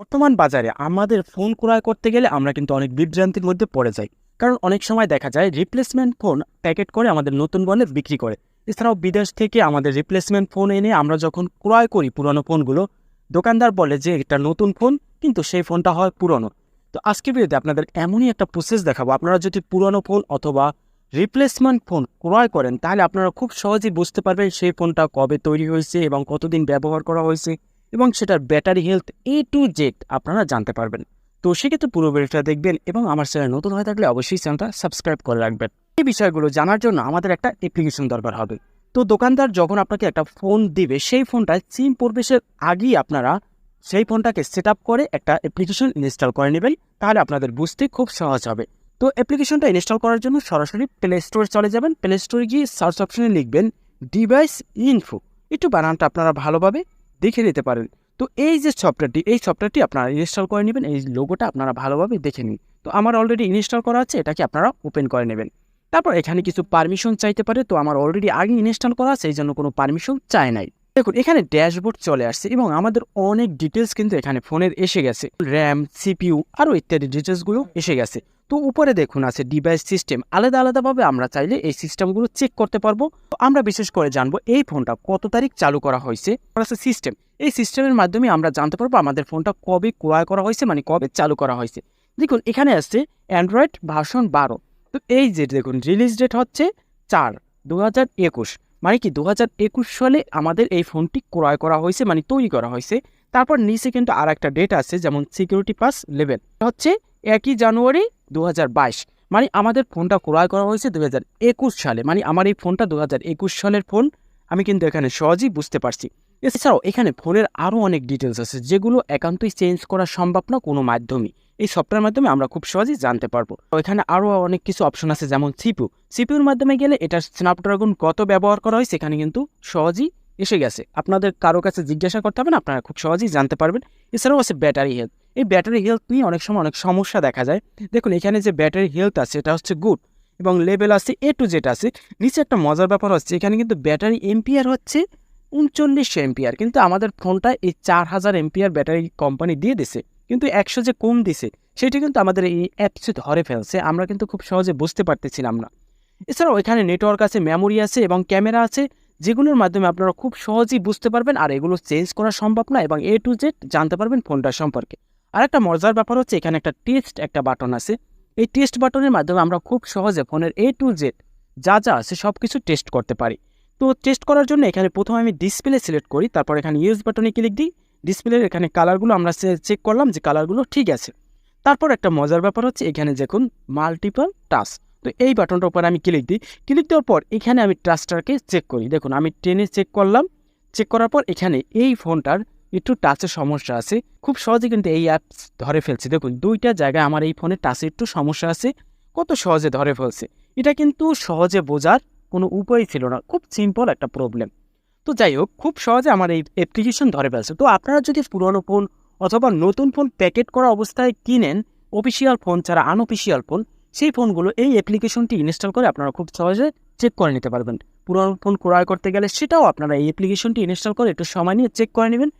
বর্তমান বাজারে আমাদের ফোন ক্রয় করতে গেলে আমরা কিন্তু অনেক বিভ্রান্তির মধ্যে পড়ে যাই। কারণ অনেক সময় দেখা যায় রিপ্লেসমেন্ট ফোন প্যাকেট করে আমাদের নতুন বলে বিক্রি করে। এছাড়াও বিদেশ থেকে আমাদের রিপ্লেসমেন্ট ফোন এনে আমরা যখন ক্রয় করি পুরনো ফোনগুলো দোকানদার বলে যে এটা নতুন ফোন কিন্তু সেই ফোনটা হয় পুরনো। তো আজকের ভিডিওতে আপনাদের এমনই একটা প্রসেস দেখাবো। আপনারা যদি পুরনো ফোন অথবা রিপ্লেসমেন্ট ফোন ক্রয় করেন, তাহলে আপনারা খুব সহজেই বুঝতে পারবেন সেই ফোনটা কবে তৈরি হয়েছে এবং কতদিন ব্যবহার করা হয়েছে। এবং সেটার battery health A to Z আপনারা জানতে পারবেন। তো সেক্ষেত্রে পুরো ভিডিওটা দেখবেন এবং আমার চ্যানেল নতুন হয়ে থাকলে অবশ্যই চ্যানেলটা সাবস্ক্রাইব করে রাখবেন। এই বিষয়গুলো জানার জন্য আমাদের একটা অ্যাপ্লিকেশন দরকার হবে। তো দোকানদার যখন আপনাকে একটা ফোন দিবে, সেই ফোনটায় সিম প্রবেশের আগেই আপনারা সেই ফোনটাকে সেট করে একটা অ্যাপ্লিকেশন ইনস্টল করে নেবেন, তাহলে আপনাদের বুঝতে খুব সহজ হবে। তো অ্যাপ্লিকেশনটা ইনস্টল করার জন্য সরাসরি প্লে স্টোরে চলে যাবেন। প্লে স্টোরে গিয়ে সার্চ অপশনে লিখবেন ডিভাইস ইনফো একটু বানানটা আপনারা ভালোভাবে দেখে নিতে পারেন। তো এই যে সফটওয়্যারটি, এই সফটওয়্যারটি আপনারা ইনস্টল করে নেবেন, এই লোগোটা আপনারা ভালোভাবে দেখে নিন। তো আমার অলরেডি ইনস্টল করা আছে, এটাকে আপনারা ওপেন করে নেবেন। তারপর এখানে কিছু পারমিশন চাইতে পারে, তো আমার অলরেডি আগে ইনস্টল করা আছে, এই জন্য কোনো পারমিশন চায় নাই। দেখুন, এখানে ড্যাশবোর্ড চলে আসছে এবং আমাদের অনেক ডিটেলস কিন্তু এখানে ফোনের এসে গেছে। র্যাম সিপিইউ আরও ইত্যাদি ডিটেলসগুলো এসে গেছে। তো উপরে দেখুন আছে ডিভাইস সিস্টেম। আলাদা আলাদাভাবে আমরা চাইলে এই সিস্টেমগুলো চেক করতে পারব। তো আমরা বিশেষ করে জানব এই ফোনটা কত তারিখ চালু করা হয়েছে? আছে সিস্টেম এই সিস্টেমের মাধ্যমে আমরা জানতে পারব আমাদের ফোনটা কবে ক্রয় করা হয়েছে মানে কবে চালু করা হয়েছে। দেখুন, এখানে আসছে অ্যান্ড্রয়েড ভার্সন বারো। তো এই যে দেখুন রিলিজ ডেট হচ্ছে চার দু মানে কি দু হাজার একুশ সালে আমাদের এই ফোনটি ক্রয় করা হয়েছে মানে তৈরি করা হয়েছে। তারপর নিচে কিন্তু আর একটা ডেট আছে, যেমন সিকিউরিটি পাস লেভেল হচ্ছে একই জানুয়ারি দু হাজার বাইশ। মানে আমাদের ফোনটা ক্রয় করা হয়েছে দু হাজার একুশ সালে। মানে আমার এই ফোনটা দু হাজার একুশ সালের ফোন। আমি কিন্তু এখানে সহজেই বুঝতে পারছি। এছাড়াও এখানে ফোনের আরও অনেক ডিটেলস আছে, যেগুলো একান্তই চেঞ্জ করা সম্ভব না কোনো মাধ্যমে। এই সফটওয়্যার মাধ্যমে আমরা খুব সহজেই জানতে পারব। এখানে আরও অনেক কিছু অপশন আছে, যেমন সিপিউ সিপিউর মাধ্যমে গেলে এটা স্ন্যাপড্রাগন কত ব্যবহার করা হয় সেখানে কিন্তু সহজেই এসে গেছে। আপনাদের কারও কাছে জিজ্ঞাসা করতে হবে না, আপনারা খুব সহজেই জানতে পারবেন। এছাড়াও আছে ব্যাটারি হেলথ এই ব্যাটারি হেলথ নিয়ে অনেক সময় অনেক সমস্যা দেখা যায়। দেখুন, এখানে যে ব্যাটারি হেলথ আছে, এটা হচ্ছে গুড এবং লেভেল আছে এ টু জেড আছে। নিচে একটা মজার ব্যাপার হচ্ছে, এখানে কিন্তু ব্যাটারি এমপিআর হচ্ছে উনচল্লিশশো এমপিআর কিন্তু আমাদের ফোনটা এই চার হাজার এমপিআর ব্যাটারি কোম্পানি দিয়ে দিছে। কিন্তু একশো যে কম দিছে, সেটা কিন্তু আমাদের এই অ্যাপসে ধরে ফেলছে। আমরা কিন্তু খুব সহজে বুঝতে পারতেছিলাম না। এছাড়াও এখানে নেটওয়ার্ক আছে মেমোরি আছে এবং ক্যামেরা আছে, যেগুলোর মাধ্যমে আপনারা খুব সহজেই বুঝতে পারবেন আর এগুলো চেঞ্জ করা সম্ভব না এবং এ টু জেড জানতে পারবেন ফোনটার সম্পর্কে। আর একটা মজার ব্যাপার হচ্ছে এখানে একটা টেস্ট একটা বাটন আছে। এই টেস্ট বাটনের মাধ্যমে আমরা খুব সহজে ফোনের এ টু জেড যা যা আছে সব কিছু টেস্ট করতে পারি। তো টেস্ট করার জন্য এখানে প্রথমে আমি ডিসপ্লে সিলেক্ট করি, তারপর এখানে ইউজ বাটনে ক্লিক দিই। ডিসপ্লের এখানে কালারগুলো আমরা চেক করলাম যে কালারগুলো ঠিক আছে। তারপর একটা মজার ব্যাপার হচ্ছে এখানে দেখুন মাল্টিপল টাচ তো এই বাটনটার উপর আমি ক্লিক দিই। ক্লিক দেওয়ার পর এখানে আমি টাচটাকে চেক করি। দেখুন আমি টেনে চেক করলাম। চেক করার পর এখানে এই ফোনটার একটু টাচের সমস্যা আছে। খুব সহজে কিন্তু এই অ্যাপস ধরে ফেলছে। দেখুন, দুইটা জায়গায় আমার এই ফোনে টাচে একটু সমস্যা আছে। কত সহজে ধরে ফেলছে। এটা কিন্তু সহজে বোঝার কোনো উপায় ছিল না। খুব সিম্পল একটা প্রবলেম তো যাই হোক, খুব সহজে আমার এই অ্যাপ্লিকেশন ধরে ফেলছে। তো আপনারা যদি পুরনো ফোন অথবা নতুন ফোন প্যাকেট করা অবস্থায় কিনেন অফিসিয়াল ফোন ছাড়া আনঅফিসিয়াল ফোন সেই ফোনগুলো এই অ্যাপ্লিকেশনটি ইনস্টল করে আপনারা খুব সহজে চেক করে নিতে পারবেন। পুরনো ফোন ক্রয় করতে গেলে সেটাও আপনারা এই অ্যাপ্লিকেশনটি ইনস্টল করে একটু সময় নিয়ে চেক করে নেবেন।